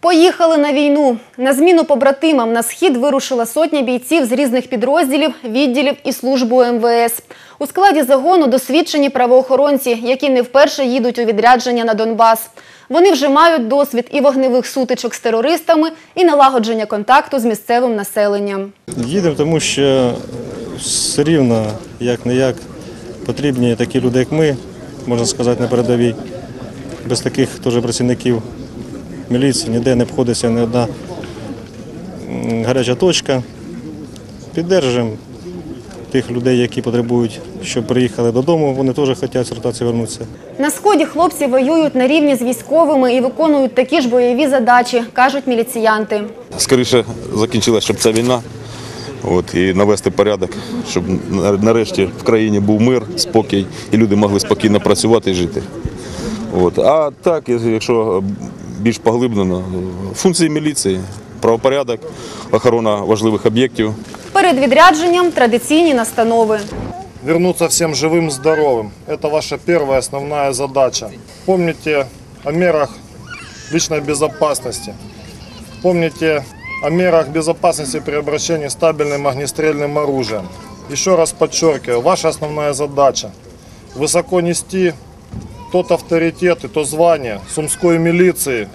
Поїхали на війну. На зміну побратимам на схід вирушила сотня бійців з різних підрозділів, відділів і службу МВС. У складі загону досвідчені правоохоронці, які не вперше їдуть у відрядження на Донбас. Вони вже мають досвід і вогневих сутичок з терористами, і налагодження контакту з місцевим населенням. Їдемо, тому що все рівно, як не як, потрібні такі люди, як ми, можна сказати, на передовій. Без таких теж працівників міліції ніде не обходиться ні одна гаряча точка. Піддержуємо тих людей, які потребують, щоб приїхали додому. Вони теж хочуть з ротації повернутися. На сході хлопці воюють на рівні з військовими і виконують такі ж бойові задачі, кажуть міліціянти. скоріше закінчилася, щоб ця війна. От, і навести порядок, щоб нарешті в країні був мир, спокій, і люди могли спокійно працювати і жити. От. А так, якщо більш поглиблено, функції міліції, правопорядок, охорона важливих об'єктів. Перед відрядженням традиційні настанови. вернуться всем живым, здоровым. Это ваша первая основная задача. Помните о мерах личной безопасности. Помните о мерах безопасности при обращении с стабильным огнестрельным оружием. Еще раз подчеркиваю, ваша основная задача – высоко нести тот авторитет и то звание сумской милиции,